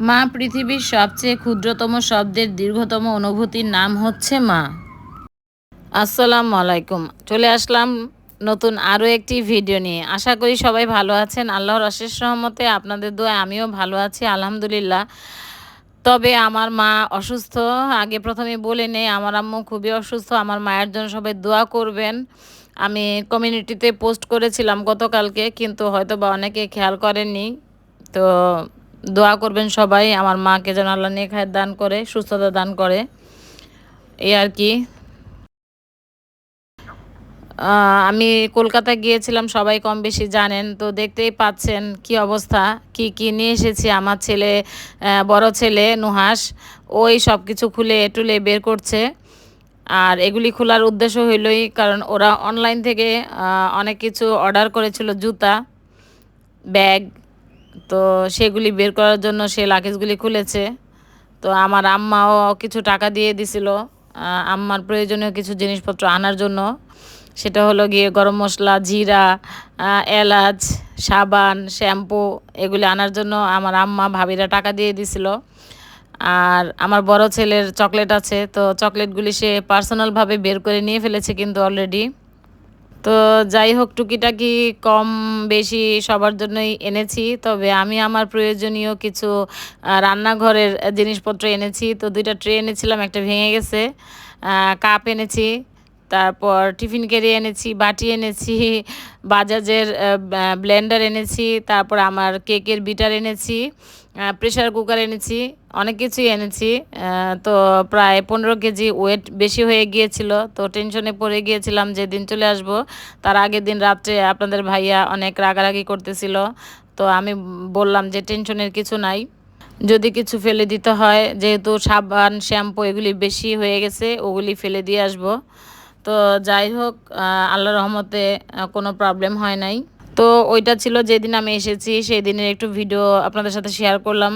মা পৃথিবীর সবচেয়ে ক্ষুদ্রতম শব্দের দীর্ঘতম অনুভূতির নাম হচ্ছে মা। আসসালাম আলাইকুম। চলে আসলাম নতুন আরও একটি ভিডিও নিয়ে। আশা করি সবাই ভালো আছেন। আল্লাহর অশেষ রহমতে আপনাদের দোয়া আমিও ভালো আছি, আলহামদুলিল্লাহ। তবে আমার মা অসুস্থ। আগে প্রথমে বলে নেই, আমার আম্মু খুবই অসুস্থ। আমার মায়ের জন্য সবাই দোয়া করবেন। আমি কমিউনিটিতে পোস্ট করেছিলাম গতকালকে, কিন্তু হয়তো বা অনেকে খেয়াল করেননি। তো দোয়া করবেন সবাই, আমার মাকে যেন আল্লাহ নিয়ে খায় দান করে, সুস্থতা দান করে। এই আর কি। আমি কলকাতা গিয়েছিলাম, সবাই কম বেশি জানেন, তো দেখতেই পাচ্ছেন কি অবস্থা, কি কি নিয়ে এসেছি আমার ছেলে বড় ছেলে নুহাস ওই সব কিছু খুলে টুলে বের করছে। আর এগুলি খোলার উদ্দেশ্য হইলই, কারণ ওরা অনলাইন থেকে অনেক কিছু অর্ডার করেছিল, জুতা ব্যাগ তো সেগুলি বের করার জন্য সে লাগেজগুলি খুলেছে। তো আমার আম্মাও কিছু টাকা দিয়ে দিছিল আম্মার প্রয়োজনীয় কিছু জিনিসপত্র আনার জন্য। সেটা হলো গিয়ে গরম মশলা, জিরা এলাচ, সাবান, শ্যাম্পু এগুলি আনার জন্য আমার আম্মা ভাবিরা টাকা দিয়ে দিছিল। আর আমার বড় ছেলের চকলেট আছে, তো চকলেটগুলি সে পার্সোনালভাবে বের করে নিয়ে ফেলেছে কিন্তু অলরেডি তো যাই হোক, টুকিটাকি কম বেশি সবার জন্যই এনেছি। তবে আমি আমার প্রয়োজনীয় কিছু রান্নাঘরের জিনিসপত্র এনেছি। তো দুইটা ট্রে এনেছিলাম, একটা ভেঙে গেছে। কাপ এনেছি। তারপর টিফিন কেরি এনেছি, বাটি এনেছি, বাজাজের ব্লেন্ডার এনেছি, তারপর আমার কেকের বিটার এনেছি প্রেশার কুকার এনেছি, অনেক কিছুই এনেছি। তো প্রায় পনেরো কেজি ওয়েট বেশি হয়ে গিয়েছিল, তো টেনশনে পড়ে গিয়েছিলাম যে দিন চলে আসব। তার আগের দিন রাত্রে আপনাদের ভাইয়া অনেক রাগারাগি করতেছিল, তো আমি বললাম যে টেনশনের কিছু নাই, যদি কিছু ফেলে দিতে হয়, যেহেতু সাবান শ্যাম্পু এগুলি বেশি হয়ে গেছে, ওগুলি ফেলে দিয়ে আসব। তো যাই হোক আল্লাহ রহমতে কোনো প্রবলেম হয় নাই। তো ওইটা ছিল যেদিন আমি এসেছি সেই দিনের একটু ভিডিও আপনাদের সাথে শেয়ার করলাম।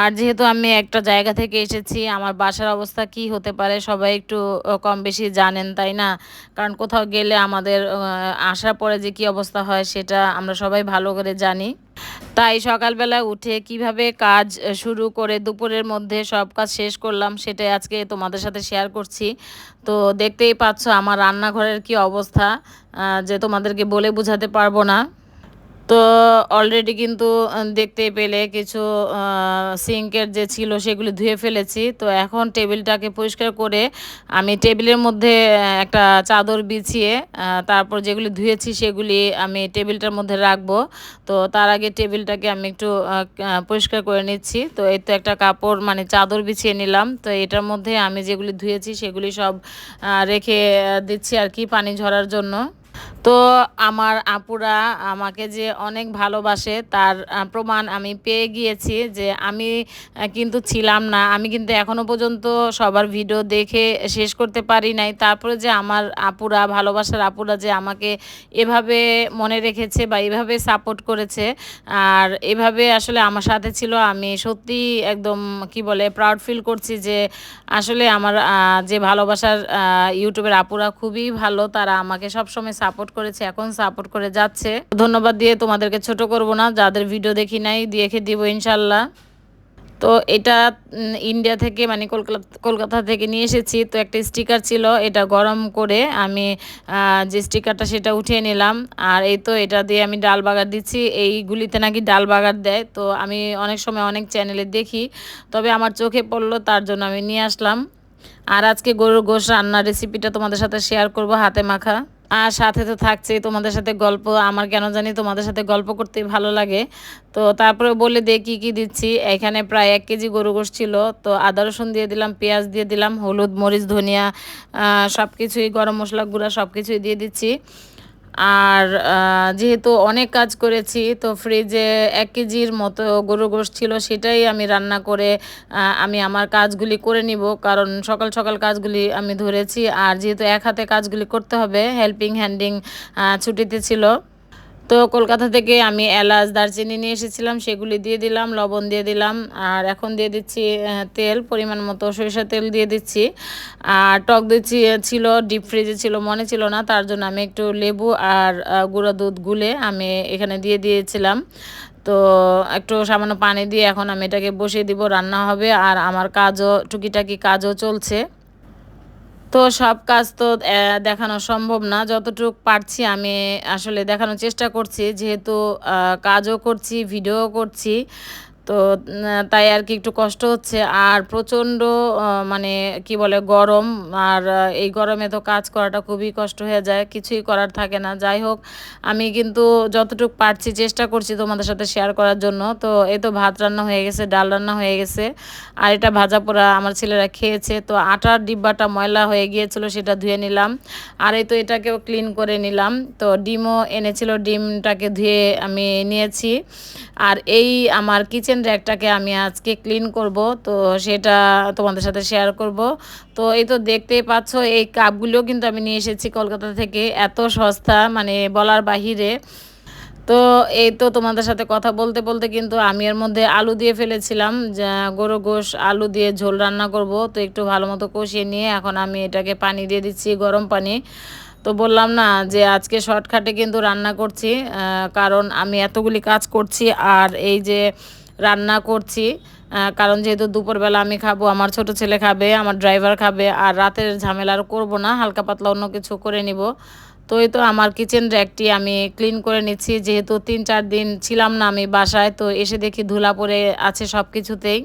আর যেহেতু আমি একটা জায়গা থেকে এসেছি, আমার বাসার অবস্থা কি হতে পারে সবাই একটু কম বেশি জানেন, তাই না? কারণ কোথাও গেলে আমাদের আসার পরে যে কি অবস্থা হয় সেটা আমরা সবাই ভালো করে জানি। তাই সকালবেলা উঠে কীভাবে কাজ শুরু করে দুপুরের মধ্যে সব কাজ শেষ করলাম সেটাই আজকে তোমাদের সাথে শেয়ার করছি। তো দেখতেই পাচ্ছ আমার রান্নাঘরের কি অবস্থা যে তোমাদেরকে বলে বোঝাতে পারব না। তো অলরেডি কিন্তু দেখতে পেলে কিছু সিঙ্কের যে ছিল সেগুলি ধুয়ে ফেলেছি। তো এখন টেবিলটাকে পরিষ্কার করে আমি টেবিলের মধ্যে একটা চাদর বিছিয়ে তারপর যেগুলি ধুয়েছি সেগুলি আমি টেবিলটার মধ্যে রাখব। তো তার আগে টেবিলটাকে আমি একটু পরিষ্কার করে নিচ্ছি। তো এই তো একটা কাপড় মানে চাদর বিছিয়ে নিলাম। তো এটার মধ্যে আমি যেগুলি ধুয়েছি সেগুলি সব রেখে দিচ্ছি আর কি পানি ঝরার জন্য। তো আমার আপুরা আমাকে যে অনেক ভালোবাসে, তার প্রমাণ আমি পেয়ে গিয়েছি যে আমি কিন্তু ছিলাম না। আমি কিন্তু এখনও পর্যন্ত সবার ভিডিও দেখে শেষ করতে পারি নাই। তারপরে যে আমার আপুরা, ভালোবাসার আপুরা যে আমাকে এভাবে মনে রেখেছে বা এভাবে সাপোর্ট করেছে, আর এভাবে আসলে আমার সাথে ছিল, আমি সত্যি একদম কি বলে প্রাউড ফিল করছি যে আসলে আমার যে ভালোবাসার ইউটিউবের আপুরা খুবই ভালো। তারা আমাকে সবসময় সাপোর্ট করেছে, এখন সাপোর্ট করে যাচ্ছে। ধন্যবাদ দিয়ে তোমাদেরকে ছোট করব না, যাদের ভিডিও দেখি নাই, দেখে দিব ইনশাল্লাহ তো এটা ইন্ডিয়া থেকে মানে কলকাতা কলকাতা থেকে নিয়ে এসেছি। তো একটা স্টিকার ছিল, এটা গরম করে আমি যে স্টিকারটা সেটা উঠিয়ে নিলাম। আর এই তো এটা দিয়ে আমি ডাল বাগার দিচ্ছি। এইগুলিতে নাকি ডাল বাগার দেয়। তো আমি অনেক সময় অনেক চ্যানেলে দেখি। তবে আমার চোখে পড়ল, তার জন্য আমি নিয়ে আসলাম। আর আজকে গরুর গোশ রান্নার রেসিপিটা তোমাদের সাথে শেয়ার করব, হাতে মাখা। আর সাথে তো থাকছেই, তোমাদের সাথে গল্প, আমার কেন জানি তোমাদের সাথে গল্প করতেই ভালো লাগে। তো তারপরে বলে দে কী কী দিচ্ছি, এখানে প্রায় এক কেজি গরু গোশ ছিল, তো আদা রসুন দিয়ে দিলাম, পেঁয়াজ দিয়ে দিলাম, হলুদ, মরিচ, ধনিয়া সব কিছুই গরম মশলা গুঁড়া সব কিছুই দিয়ে দিচ্ছি। আর যেহেতু অনেক কাজ করেছি, তো ফ্রিজে এক কেজির মতো গরু গোশ ছিল, সেটাই আমি রান্না করে আমি আমার কাজগুলি করে নিব। কারণ সকাল সকাল কাজগুলি আমি ধরেছি, আর যেহেতু এক হাতে কাজগুলি করতে হবে হেল্পিং হ্যান্ডিং ছুটিতে ছিল। তো কলকাতা থেকে আমি এলাচ, দারচিনি নিয়ে এসেছিলাম, সেগুলি দিয়ে দিলাম, লবণ দিয়ে দিলাম, আর এখন দিয়ে দিচ্ছি তেল, পরিমাণ মতো সরিষা তেল দিয়ে দিচ্ছি। আর টক দিচ্ছি ছিল ডিপ ফ্রিজে ছিল, মনে ছিল না, তার জন্য আমি একটু লেবু আর গুঁড়ো দুধ গুলে আমি এখানে দিয়ে দিয়েছিলাম। তো একটু সামান্য পানি দিয়ে এখন আমি এটাকে বসিয়ে দিব, রান্না হবে, আর আমার কাজও, টুকিটাকি কাজও চলছে। তো সব কাজ তো দেখানো সম্ভব না। যতটুক পারছি আমি আসলে দেখানোর চেষ্টা করছি। যেহেতু কাজও করছি ভিডিও করছি। তো তাই আর কি একটু কষ্ট হচ্ছে। আর প্রচণ্ড মানে কি বলে, গরম। আর এই গরমে তো কাজ করাটা খুবই কষ্ট হয়ে যায়, কিছুই করার থাকে না। যাই হোক, আমি কিন্তু যতটুকু পারছি চেষ্টা করছি তোমাদের সাথে শেয়ার করার জন্য। তো, এই তো ভাত রান্না হয়ে গেছে, ডাল রান্না হয়ে গেছে। আর এটা ভাজা পোড়া আমার ছেলেরা খেয়েছে। তো, আটার ডিব্বাটা ময়লা হয়ে গিয়েছিল, সেটা ধুয়ে নিলাম। আর এই তো এটাকেও ক্লিন করে নিলাম। তো, ডিমও এনেছিল, ডিমটাকে ধুয়ে আমি নিয়েছি। আর এই আমার কিচেন র্যাকটাকে আমি আজকে ক্লিন করব, তো সেটা তোমাদের সাথে শেয়ার করব। তো এই তো দেখতেই পাচ্ছ, এই কাপগুলোও কিন্তু আমি নিয়ে এসেছি কলকাতা থেকে, এত সস্তা মানে বলার বাহিরে। তো এই তো তোমাদের সাথে কথা বলতে বলতে কিন্তু আমি এর মধ্যে আলু দিয়ে ফেলেছিলাম, যা গরু গোশ আলু দিয়ে ঝোল রান্না করব, তো একটু ভালো মতো কষিয়ে নিয়ে এখন আমি এটাকে পানি দিয়ে দিচ্ছি গরম পানি। তো বললাম না যে আজকে শর্টকাটে কিন্তু রান্না করছি কারণ আমি এতগুলি কাজ করছি, আর এই যে রান্না করছি কারণ যেহেতু দুপুরবেলা আমি খাব, আমার ছোট ছেলে খাবে, আমার ড্রাইভার খাবে, আর রাতের ঝামেলা আর করব না, হালকা পাতলা অন্য কিছু করে নিব। তো এই তো আমার কিচেন র্যাকটি আমি ক্লিন করে নিচ্ছি, যেহেতু তিন চার দিন ছিলাম না আমি বাসায়, তো এসে দেখি ধুলা পড়ে আছে সব কিছুতেই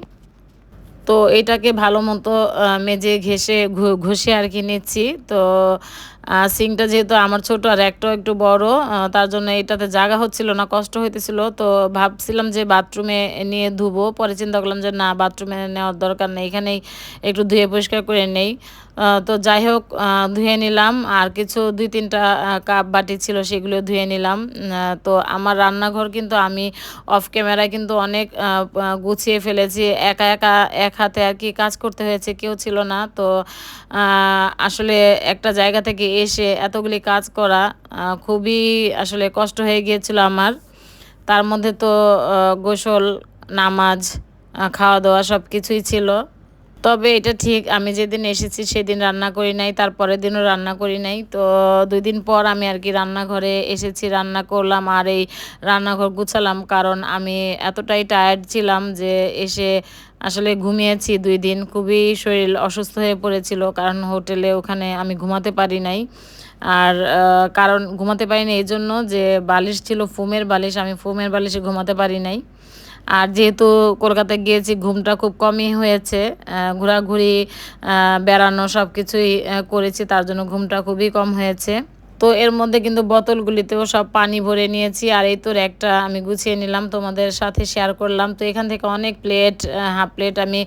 তো এটাকে ভালো মতো মেজে ঘেসে ঘষে আর কি নিচ্ছি। তো সিংটা যেহেতু আমার ছোট আর একটাও একটু বড় তার জন্য এটাতে জায়গা হচ্ছিল না, কষ্ট হইতেছিল। তো ভাবছিলাম যে বাথরুমে নিয়ে ধুবো, পরে চিন্তা করলাম যে না, বাথরুমে নেওয়ার দরকার নেই, এখানেই একটু ধুয়ে পরিষ্কার করে নেই। তো যাই হোক ধুয়ে নিলাম, আর কিছু দুই তিনটা কাপ বাটি ছিল সেগুলো ধুয়ে নিলাম। তো আমার রান্নাঘর কিন্তু আমি অফ ক্যামেরায় কিন্তু অনেক গুছিয়ে ফেলেছি, একা একা এক হাতে আর কি কাজ করতে হয়েছে, কেউ ছিল না। তো আসলে একটা জায়গা থেকে এসে এতগুলি কাজ করা খুবই আসলে কষ্ট হয়ে গিয়েছিল আমার। তার মধ্যে তো গোসল, নামাজ খাওয়া দাওয়া সব কিছুই ছিল। তবে এটা ঠিক, আমি যেদিন এসেছি সেদিন রান্না করি নাই, তারপরের দিনও রান্না করি নাই। তো দুই দিন পর আমি আর কি রান্নাঘরে এসেছি, রান্না করলাম আর এই রান্নাঘর গুছালাম। কারণ আমি এতটাই টায়ার্ড ছিলাম যে এসে আসলে ঘুমিয়েছি দুই দিন। খুবই শরীর অসুস্থ হয়ে পড়েছিল কারণ হোটেলে ওখানে আমি ঘুমাতে পারি নাই। আর কারণ ঘুমাতে পারিনি এই জন্য যে বালিশ ছিল, ফোমের বালিশ, আমি ফোমের বালিশে ঘুমাতে পারি নাই। আর যেহেতু কলকাতায় গিয়েছি, ঘুমটা খুব কমই হয়েছে। ঘোরাঘুরি বেড়ানো সব কিছুই করেছি, তার জন্য ঘুমটা খুবই কম হয়েছে। তো এর মধ্যে কিন্তু বোতলগুলিতেও সব পানি ভরে নিয়েছি, আর এই তোর একটা আমি গুছিয়ে নিলাম, তোমাদের সাথে শেয়ার করলাম। তো এখান থেকে অনেক প্লেট হাফ প্লেট আমি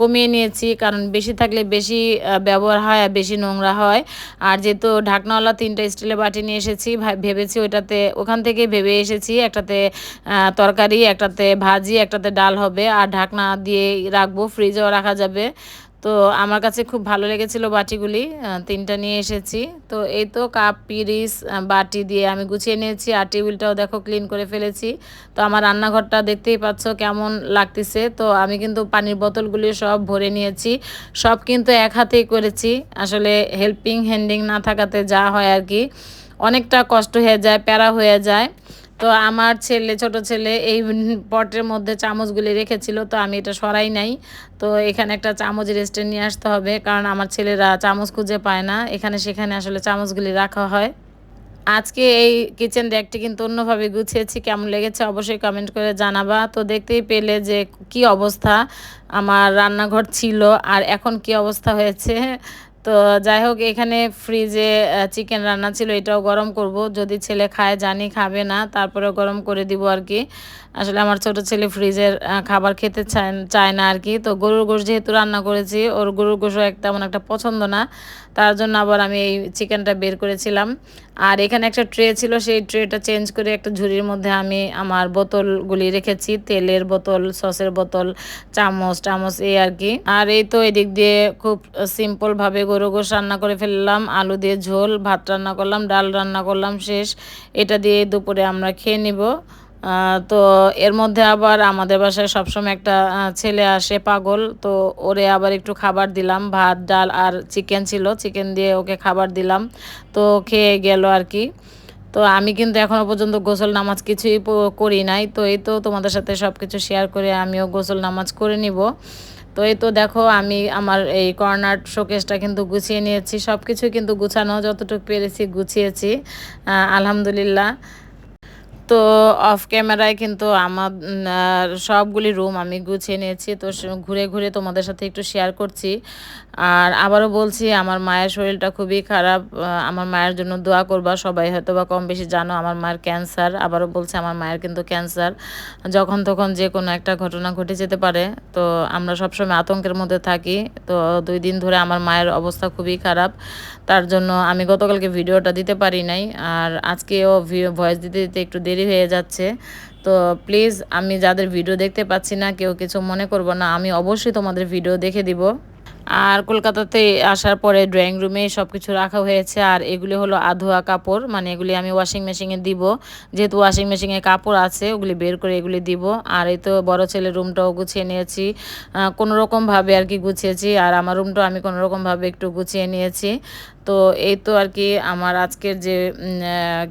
কমিয়ে নিয়েছি, কারণ বেশি থাকলে বেশি ব্যবহার হয় আর বেশি নোংরা হয়। আর যেহেতু ঢাকনাওয়ালা তিনটা স্টিলের বাটি নিয়ে এসেছি ভেবেছি ওইটাতে, ওখান থেকে ভেবে এসেছি, একটাতে তরকারি, একটাতে ভাজি, একটাতে ডাল হবে। আর ঢাকনা দিয়ে রাখব ফ্রিজেও রাখা যাবে। তো আমার কাছে খুব ভালো লেগেছিল বাটিগুলি তিনটা নিয়ে এসেছি। তো এই তো কাপ, পিরিস বাটি দিয়ে আমি গুছিয়ে নিয়েছি আর টেবিলটাও দেখো ক্লিন করে ফেলেছি। তো আমার রান্নাঘরটা দেখতেই পাচ্ছ কেমন লাগতেছে। তো আমি কিন্তু পানির বোতলগুলি সব ভরে নিয়েছি, সব কিন্তু এক হাতেই করেছি। আসলে হেল্পিং হ্যান্ডিং না থাকাতে যা হয় আর কি। অনেকটা কষ্ট হয়ে যায়, প্যারা হয়ে যায়। তো আমার ছেলে, ছোট ছেলে এই পটের মধ্যে চামচগুলি রেখেছিল, তো আমি এটা সরাই নাই। তো এখানে একটা চামচ রেস্টে নিয়ে আসতে হবে, কারণ আমার ছেলেরা চামচ খুঁজে পায় না। এখানে সেখানে আসলে চামচগুলি রাখা হয়। আজকে এই কিচেন র্যাকটি কিন্তু অন্যভাবে গুছিয়েছি, কেমন লেগেছে অবশ্যই কমেন্ট করে জানাবা। তো দেখতেই পেলে যে কি অবস্থা, আমার রান্নাঘর ছিল আর এখন কি অবস্থা হয়েছে। তো যাই হোক, এখানে ফ্রিজে চিকেন রান্না ছিল, এটাও গরম করব। যদি ছেলে খায়, জানি খাবে না তারপরে গরম করে দিব আর কি। আসলে আমার ছোট ছেলে ফ্রিজের খাবার খেতে চায় না আর কি। তো গরুর গোশ যেহেতু রান্না করেছি, ওর গরুর গোশও তেমন একটা পছন্দ না। তার জন্য আবার আমি এই চিকেনটা বের করেছিলাম। আর এখানে একটা ট্রে ছিল, সেই ট্রেটা চেঞ্জ করে একটা ঝুড়ির মধ্যে আমি আমার বোতলগুলি রেখেছি। তেলের বোতল, সসের বোতল, চামচ, টামচ, এই আর কি। আর এই তো এদিক দিয়ে খুব সিম্পলভাবে গরু গোশ রান্না করে ফেললাম, আলু দিয়ে ঝোল, ভাত রান্না করলাম, ডাল রান্না করলাম, শেষ। এটা দিয়ে দুপুরে আমরা খেয়ে নিব। তো এর মধ্যে আবার আমাদের বাসায় সবসময় একটা ছেলে আসে পাগল। তো ওরে আবার একটু খাবার দিলাম, ভাত, ডাল আর চিকেন ছিল। চিকেন দিয়ে ওকে খাবার দিলাম। তো খেয়ে গেল আর কি। তো আমি কিন্তু এখনও পর্যন্ত গোসল নামাজ কিছুই করি নাই। তো এই তো তোমাদের সাথে সব কিছু শেয়ার করে আমিও গোসল নামাজ করে নিব। তো এই তো দেখো, আমি আমার এই কর্নার শোকেসটা কিন্তু গুছিয়ে নিয়েছি। সব কিছু কিন্তু গুছানো, যতটুকু পেরেছি গুছিয়েছি। আলহামদুলিল্লাহ। তো অফ ক্যামেরায় কিন্তু আমার সবগুলি রুম আমি গুছিয়ে নিয়েছি। তো ঘুরে ঘুরে তোমাদের সাথে একটু শেয়ার করছি। আর আবারও বলছি, আমার মায়ের শরীরটা খুবই খারাপ। আমার মায়ের জন্য দোয়া করবা, সবাই হয়তো বা কম বেশি জানো, আমার মায়ের ক্যান্সার আবারও বলছি, আমার মায়ের কিন্তু ক্যান্সার যখন তখন যে কোনো একটা ঘটনা ঘটে যেতে পারে। তো আমরা সবসময় আতঙ্কের মধ্যে থাকি। তো দুই দিন ধরে আমার মায়ের অবস্থা খুবই খারাপ। তার জন্য আমি গতকালকে ভিডিওটা দিতে পারি নাই। আর আজকেও ভয়েস দিতে দিতে একটু দেরি হয়ে যাচ্ছে। তো প্লিজ আমি যাদের ভিডিও দেখতে পাচ্ছি না কেউ কিছু মনে করব না আমি অবশ্যই তোমাদের ভিডিও দেখে দিব। আর কলকাতাতে আসার পরে ড্রয়িং রুমে সব কিছু রাখা হয়েছে আর এগুলি হলো আধোয়া কাপড় মানে এগুলি আমি ওয়াশিং মেশিনে দিব। যেহেতু ওয়াশিং মেশিনে কাপড় আছে ওগুলি বের করে এগুলি দিব। আর এই তো বড় ছেলের রুমটাও গুছিয়ে নিয়েছি। আহ, কোনো রকমভাবে আর কি গুছিয়েছি আর আমার রুমটাও আমি কোনো রকমভাবে একটু গুছিয়ে নিয়েছি। তো এই তো আর কি আমার আজকের যে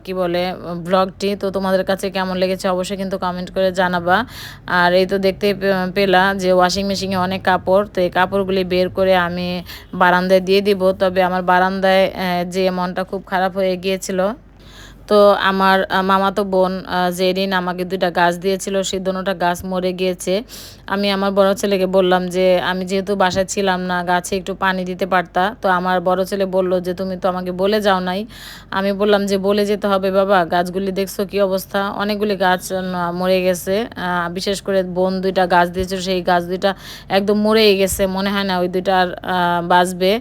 কি বলে ব্লগটি তো তোমাদের কাছে কেমন লেগেছে অবশ্যই কিন্তু কমেন্ট করে জানাবা। আর এই তো দেখতে পেলা যে ওয়াশিং মেশিনে অনেক কাপড়, তো এই কাপড়গুলি বের করে আমি বারান্দায় দিয়ে দিব। তবে আমার বারান্দায় যে মনটা খুব খারাপ হয়ে গিয়েছিল। তো আমার মামাতো বোন জেরিন আমাকে দুইটা গাছ দিয়েছিল, সেই দুটোটা গাছ মরে গিয়েছে। আমি আমার বড় ছেলেকে বললাম যে, আমি যেহেতু বাসায় ছিলাম না, গাছে একটু পানি দিতে পারতা? তো আমার বড় ছেলে বলল যে, তুমি তো আমাকে বলে যাও নাই। আমি বললাম যে, বলে যেতে হবে বাবা, গাছগুলি দেখছ কি অবস্থা? অনেকগুলি গাছ মরে গেছে বিশেষ করে বোন দুইটা গাছ দিয়েছিল, সেই গাছ দুইটা একদম মরেই গেছে, মনে হয় না ওই দুইটা আর বাঁচবে।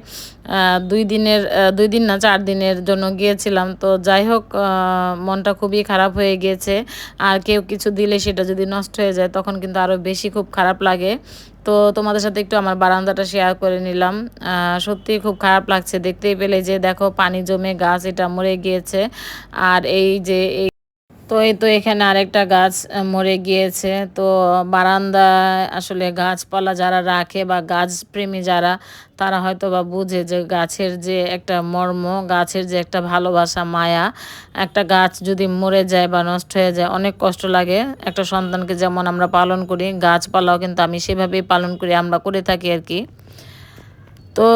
দুই দিনের দুই দিন না চার দিনের জন্য গিয়েছিলাম। তো যাই হোক মনটা খুবই খারাপ হয়ে গিয়েছে। আর কেউ কিছু দিলে সেটা যদি নষ্ট হয়ে যায় তখন কিন্তু আরও বেশি খুব খারাপ লাগে। তো তোমাদের সাথে একটু আমার বারান্দাটা শেয়ার করে নিলাম। আহ, সত্যিই খুব খারাপ লাগছে। দেখতেই পেলে যে দেখো পানি জমে গাছ এটা মরে গিয়েছে। আর এই যে এই তো এই তো এখানে আরেকটা গাছ মরে গিয়েছে। তো বারান্দায় আসলে গাছপালা যারা রাখে বা গাছ প্রেমী যারা, তারা হয়তো বা বুঝে যে গাছের যে একটা মর্ম, গাছের যে একটা ভালোবাসা, মায়া, একটা গাছ যদি মরে যায় বা নষ্ট হয়ে যায়, অনেক কষ্ট লাগে। একটা সন্তানকে যেমন আমরা পালন করি, গাছপালাও কিন্তু আমি সেভাবেই পালন করি, আমরা করে থাকি আর কি। তো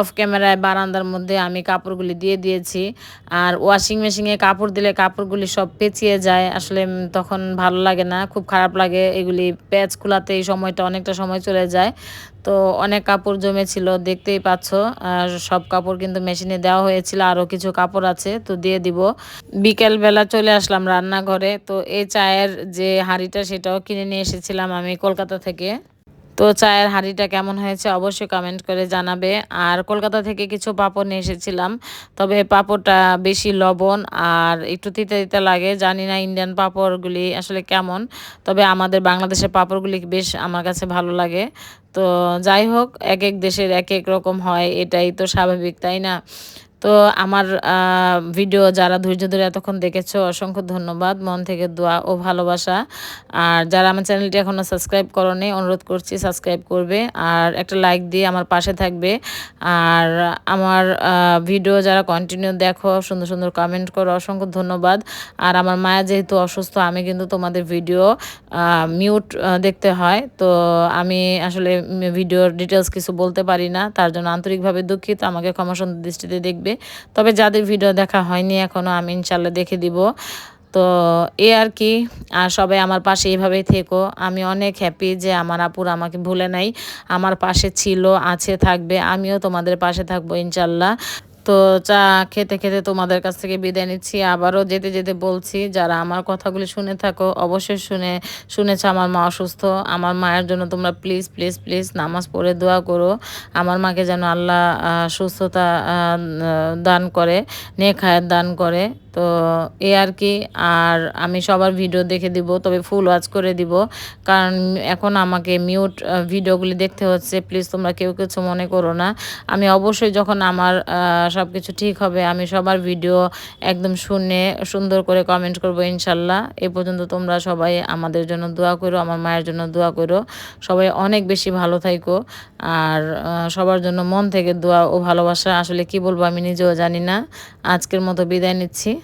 অফ ক্যামেরায় বারান্দার মধ্যে আমি কাপড়গুলি দিয়ে দিয়েছি। আর ওয়াশিং মেশিনে কাপড় দিলে কাপড়গুলি সব পেঁচিয়ে যায়। আসলে তখন ভালো লাগে না, খুব খারাপ লাগে এগুলি প্যাচ খোলাতে, এই সময়টা অনেকটা সময় চলে যায়। তো অনেক কাপড় জমেছিল, দেখতেই পাচ্ছ। আর সব কাপড় কিন্তু মেশিনে দেওয়া হয়েছিল, আরও কিছু কাপড় আছে, তো দিয়ে দিব। বিকেলবেলা চলে আসলাম রান্নাঘরে। তো এই চায়ের যে হাঁড়িটা, সেটাও কিনে নিয়ে এসেছিলাম আমি কলকাতা থেকে। তো চায়ের হাঁড়িটা কেমন হয়েছে অবশ্যই কমেন্ট করে জানাবে। আর কলকাতা থেকে কিছু পাঁপড় নিয়ে এসেছিলাম, তবে পাঁপড়টা বেশি লবণ আর একটু তিতা তিতা লাগে, জানি না ইন্ডিয়ান পাঁপড়গুলি আসলে কেমন, তবে আমাদের বাংলাদেশের পাঁপড়গুলি বেশ আমার কাছে ভালো লাগে। তো যাই হোক, এক এক দেশের এক এক রকম হয়, এটাই তো স্বাভাবিক, তাই না? তো আমার ভিডিও যারা ধৈর্য ধরে এতক্ষণ দেখেছ, অসংখ্য ধন্যবাদ। মন থেকে দোয়া ও ভালোবাসা। আর যারা আমার চ্যানেলটি এখনও সাবস্ক্রাইব করনি, অনুরোধ করছি সাবস্ক্রাইব করবে। আর একটা লাইক দিয়ে আমার পাশে থাকবে। আর আমার ভিডিও যারা কন্টিনিউ দেখো, সুন্দর সুন্দর কমেন্ট করো, অসংখ্য ধন্যবাদ। আর আমার মায়া যেহেতু অসুস্থ, আমি কিন্তু তোমাদের ভিডিও মিউট দেখতে হয়। তো আমি আসলে ভিডিওর ডিটেলস কিছু বলতে পারি না। তার জন্য আন্তরিকভাবে দুঃখিত। আমাকে ক্ষমা সুন্দর দৃষ্টিতে দেখবে। তবে যাদের ভিডিও দেখা হয়নি এখনও আমি ইনশাল্লাহ দেখে দিব। তো এ আর কি, আর সবাই আমার পাশে এইভাবেই থেকো। আমি অনেক হ্যাপি যে আমার আপুর আমাকে ভুলে নাই। আমার পাশে ছিল, আছে, থাকবে। আমিও তোমাদের পাশে থাকব ইনশাল্লাহ তো চা খেতে খেতে তোমাদের কাছ থেকে বিদায় নিচ্ছি। আবারও যেতে যেতে বলছি, যারা আমার কথাগুলি শুনে থাকো, অবশ্যই শুনে, শুনেছ আমার মা অসুস্থ। আমার মায়ের জন্য তোমরা প্লিজ প্লিজ প্লিজ নামাজ পড়ে দোয়া করো। আমার মাকে যেন আল্লাহ সুস্থতা দান করে, নেক দান করে। তো এ আর কি। আর আমি সবার ভিডিও দেখে দিব, তবে ফুল ওয়াচ করে দিব। কারণ এখন আমাকে মিউট ভিডিওগুলি দেখতে হচ্ছে। প্লিজ তোমরা কেউ কিছু মনে করো না। আমি অবশ্যই যখন আমার সব কিছু ঠিক হবে, আমি সবার ভিডিও একদম শুনে, সুন্দর করে কমেন্ট করব ইনশাল্লাহ। এ পর্যন্ত তোমরা সবাই আমাদের জন্য দোয়া করো, আমার মায়ের জন্য দোয়া করো। সবাই অনেক বেশি ভালো থাইকো। আর সবার জন্য মন থেকে দোয়া ও ভালোবাসা, আসলে কি বলব আমি নিজেও জানি না। আজকের মতো বিদায় নিচ্ছি।